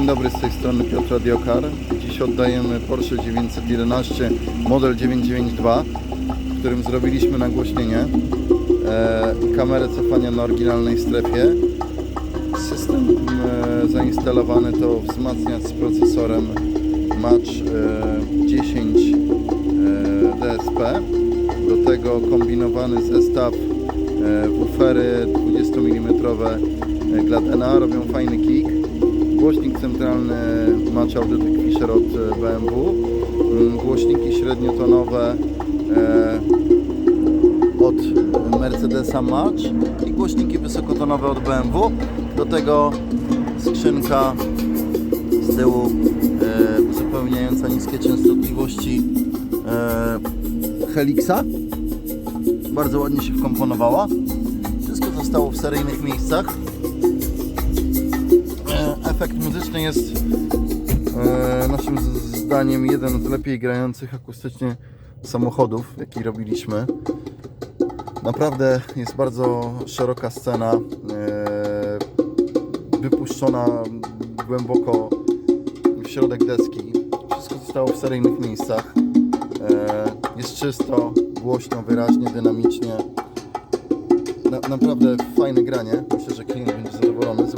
Dzień dobry, z tej strony Piotr Radiokar. Dziś oddajemy Porsche 911 model 992, w którym zrobiliśmy nagłośnienie e, kamerę cofania na oryginalnej strefie. System e, zainstalowany to wzmacniacz z procesorem Match e, 10 e, DSP. Do tego kombinowany zestaw e, woofery 20 mm Gladena robią fajny kick. Głośnik centralny Match Audytek Fisher od e, BMW. Mm, Głośniki średniotonowe e, od Mercedesa Match i głośniki wysokotonowe od BMW. Do tego skrzynka z tyłu e, uzupełniająca niskie częstotliwości Helixa. Bardzo ładnie się wkomponowała. Wszystko zostało w seryjnych miejscach. Efekt muzyczny jest e, naszym zdaniem jeden z lepiej grających akustycznie samochodów, jaki robiliśmy. Naprawdę jest bardzo szeroka scena, e, wypuszczona głęboko w środek deski. Wszystko zostało w seryjnych miejscach. E, jest czysto, głośno, wyraźnie, dynamicznie. Na, naprawdę fajne granie. Myślę, że klient będzie zadowolony.